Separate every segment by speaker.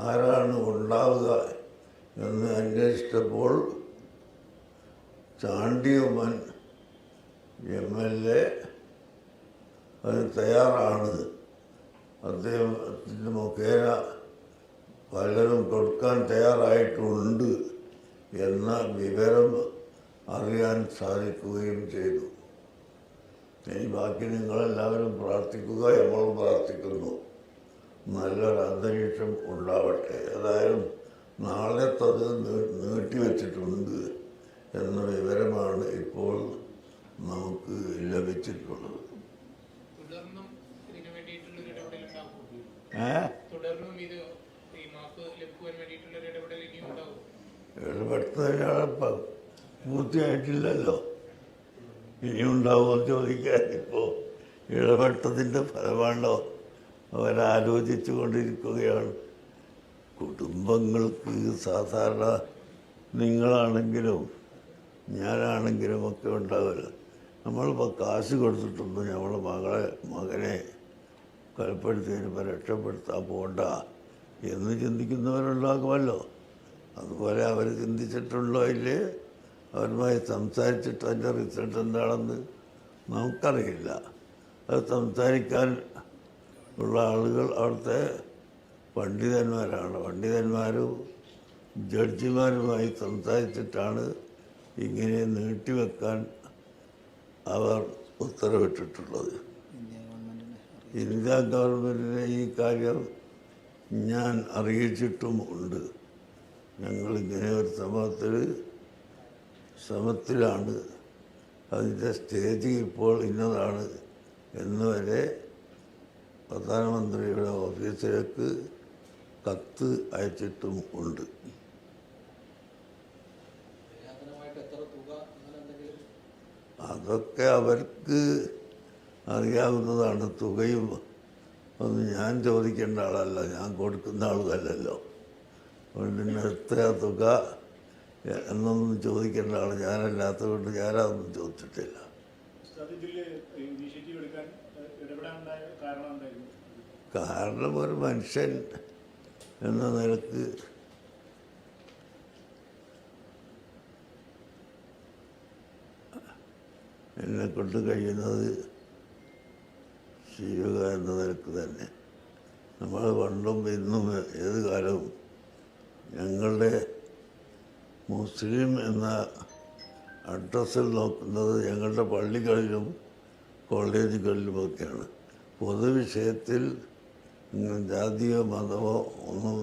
Speaker 1: ആരാണ് ഉണ്ടാവുക എന്ന് അന്വേഷിച്ചപ്പോൾ ചാണ്ടിയമ്മൻ എം എൽ എ അതിന് തയ്യാറാണ്. അദ്ദേഹത്തിന്റെ മുഖേന പലരും കൊടുക്കാൻ തയ്യാറായിട്ടുണ്ട് എന്ന വിവരം അറിയാൻ സാധിക്കുകയും ചെയ്തു. ഇനി ബാക്കി നിങ്ങളെല്ലാവരും പ്രാർത്ഥിക്കുക നമ്മൾ പ്രാർത്ഥിക്കുന്നു. നല്ലൊരു അന്തരീക്ഷം ഉണ്ടാവട്ടെ. ഏതായാലും നാളെ തത് നീട്ടിവെച്ചിട്ടുണ്ട് എന്ന വിവരമാണ് ഇപ്പോൾ നമുക്ക് ലഭിച്ചിട്ടുള്ളത്. ഇടപെടുത്തതിനാണ് പൂർത്തിയായിട്ടില്ലല്ലോ. ഇനിയുണ്ടാവുമോ ചോദിക്കാൻ ഇപ്പോൾ ഇടപെട്ടതിന്റെ ഫലമാണല്ലോ അവരാലോചിച്ചു കൊണ്ടിരിക്കുകയാണ്. കുടുംബങ്ങൾക്ക് സാധാരണ നിങ്ങളാണെങ്കിലും ഞാനാണെങ്കിലും ഒക്കെ ഉണ്ടാവില്ല. നമ്മളിപ്പോൾ കാശ് കൊടുത്തിട്ടുണ്ട് നമ്മളെ മകളെ മകനെ കൊലപ്പെടുത്തി വരുമ്പോൾ രക്ഷപ്പെടുത്താൻ പോകണ്ട എന്ന് ചിന്തിക്കുന്നവരുണ്ടാകുമല്ലോ. അതുപോലെ അവർ ചിന്തിച്ചിട്ടുണ്ടോ ഇല്ലേ? അവരുമായി സംസാരിച്ചിട്ട് അതിന്റെ റിസൾട്ട് എന്താണെന്ന് നമുക്കറിയില്ല. അത് സംസാരിക്കാൻ ഉള്ള ആളുകൾ അവിടുത്തെ പണ്ഡിതന്മാരാണ്. പണ്ഡിതന്മാരും ജഡ്ജിമാരുമായി സംസാരിച്ചിട്ടാണ് ഇങ്ങനെ നീട്ടിവെക്കാൻ അവർ ഉത്തരവിട്ടിട്ടുള്ളത്. ഇന്ത്യ ഗവൺമെന്റിനെ ഈ കാര്യം ഞാൻ അറിയിച്ചിട്ടും ഉണ്ട്. ഞങ്ങൾ ഇങ്ങനെ ഒരു സമത്തിൽ ശ്രമത്തിലാണ് അതിന്റെ സ്റ്റേജ് ഇപ്പോൾ ഇന്നതാണ്. എന്നുവരെ പ്രധാനമന്ത്രിയുടെ ഓഫീസിലേക്ക് കത്ത് അയച്ചിട്ടും ഉണ്ട്.
Speaker 2: യാത്രമായിട്ട് എത്ര തുക അങ്ങനെ എന്തെങ്കിലും?
Speaker 1: അതൊക്കെ അവർക്ക് അറിയാവുന്നതാണ്. തുകയും ഒന്നും ഞാൻ ചോദിക്കേണ്ട ആളല്ല. ഞാൻ കൊടുക്കുന്ന ആളുമല്ലല്ലോ അതുകൊണ്ട് പിന്നെ എത്ര തുക എന്നൊന്നും ചോദിക്കേണ്ട ആൾ ഞാനല്ലാത്തതുകൊണ്ട് ഞാനതൊന്നും ചോദിച്ചിട്ടില്ല.
Speaker 3: കാരണം
Speaker 1: ഒരു മനുഷ്യൻ എന്ന നിലയ്ക്ക് എന്നെ കൊണ്ട് കഴിയുന്നത് ചെയ്യുക എന്ന നിലയ്ക്ക് തന്നെ. നമ്മൾ പണ്ടും ഇന്നും ഏത് കാലവും ഞങ്ങളുടെ മുസ്ലിം എന്ന അഡ്രസ്സിൽ നോക്കുന്നത് ഞങ്ങളുടെ പള്ളികളിലും കോളേജുകളിലുമൊക്കെയാണ്. പൊതുവിഷയത്തിൽ ജാതിയോ മതമോ ഒന്നും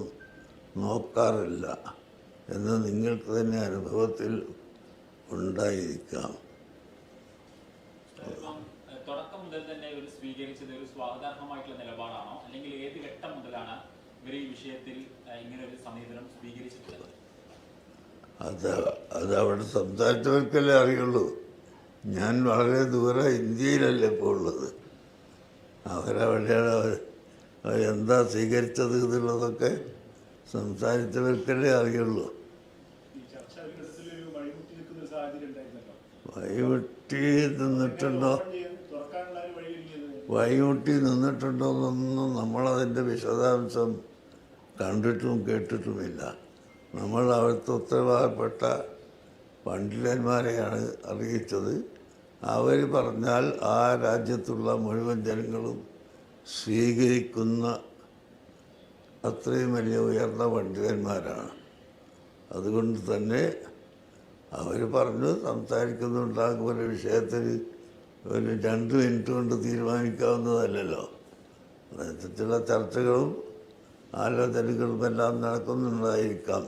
Speaker 1: നോക്കാറില്ല എന്ന് നിങ്ങൾക്ക് തന്നെ അനുഭവത്തിൽ ഉണ്ടായിരിക്കാം.
Speaker 4: തുടക്കം മുതൽ തന്നെ ഇവർ സ്വീകരിച്ചത് ഒരു സ്വാഗതാർഹമായിട്ടുള്ള നിലപാടാണോ? അല്ലെങ്കിൽ ഏത് ഘട്ടം മുതലാണ് ഇവർ ഈ വിഷയത്തിൽ ഏഹ്, ഇങ്ങനെ ഒരു സമീപനം സ്വീകരിച്ചിട്ടുള്ളത്?
Speaker 1: അത് അത് അവിടെ സംസാരിച്ചവർക്കല്ലേ അറിയുള്ളൂ. ഞാൻ വളരെ ദൂരെ ഇന്ത്യയിലല്ലേ ഇപ്പോൾ ഉള്ളത്. അവരവിടെയാണ് അവർ അവരെന്താ സ്വീകരിച്ചത് എന്നുള്ളതൊക്കെ സംസാരിച്ചവർക്കല്ലേ അറിയുള്ളൂ.
Speaker 3: വഴിമുട്ടി
Speaker 1: നിന്നിട്ടുണ്ടോ വഴിമുട്ടി നിന്നിട്ടുണ്ടോ? എന്നൊന്നും നമ്മളതിന്റെ വിശദാംശം കണ്ടിട്ടും കേട്ടിട്ടുമില്ല. നമ്മൾ അവിടുത്തെ ഉത്തരവാദപ്പെട്ട പണ്ഡിതന്മാരെയാണ് അറിയിച്ചത് അവർ പറഞ്ഞാൽ ആ രാജ്യത്തുള്ള മുഴുവൻ ജനങ്ങളും സ്വീകരിക്കുന്ന അത്രയും വലിയ ഉയർന്ന പണ്ഡിതന്മാരാണ്. അതുകൊണ്ട് തന്നെ അവർ പറഞ്ഞു സംസാരിക്കുന്നുണ്ടാകും ഒരു വിഷയത്തിൽ ഒരു രണ്ട് മിനിറ്റ് കൊണ്ട് തീരുമാനിക്കാവുന്നതല്ലല്ലോ. അതിനുള്ള ചർച്ചകളും ആലോചനകളും എല്ലാം നടക്കുന്നുണ്ടായിരിക്കാം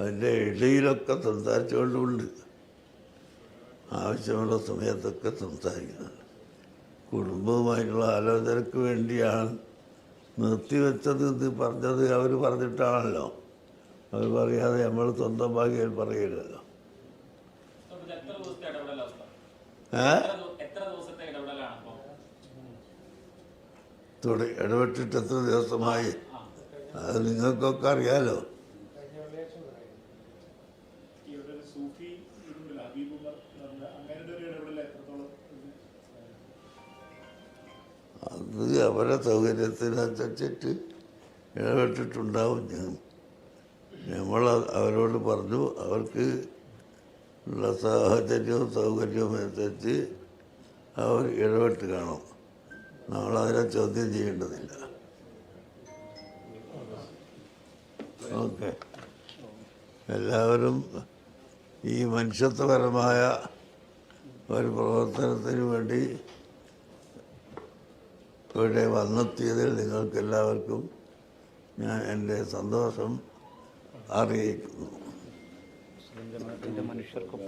Speaker 1: അതിന്റെ ഇടയിലൊക്കെ സംസാരിച്ചുകൊണ്ടുണ്ട് ആവശ്യമുള്ള സമയത്തൊക്കെ സംസാരിക്കുന്നത് കുടുംബവുമായിട്ടുള്ള ആലോചനയ്ക്ക് വേണ്ടിയാണ് നിർത്തിവെച്ചത് ഇത് പറഞ്ഞത് അവർ പറഞ്ഞിട്ടാണല്ലോ. അവർ പറയാതെ നമ്മൾ സ്വന്തം ഭാഗ്യം പറയില്ലല്ലോ ഏ? ഇടപെട്ടിട്ട് എത്ര ദിവസമായി? അത് നിങ്ങൾക്കൊക്കെ അറിയാലോ. അത് അവരെ സൗകര്യത്തിനനുസരിച്ചിട്ട് ഇടപെട്ടിട്ടുണ്ടാവും ഞാൻ. നമ്മൾ അവരോട് പറഞ്ഞു അവർക്ക് ഉള്ള സാഹചര്യവും സൗകര്യവും അനുസരിച്ച് അവർ ഇടപെട്ട് കാണും. നമ്മളതിനെ ചോദ്യം ചെയ്യേണ്ടതില്ല. ഓക്കെ. എല്ലാവരും ഈ മനുഷ്യത്വപരമായ ഒരു പ്രവർത്തനത്തിന് വേണ്ടി ഇവിടെ വന്നെത്തിയതിൽ നിങ്ങൾക്കെല്ലാവർക്കും ഞാൻ എന്റെ സന്തോഷം അറിയിക്കുന്നു.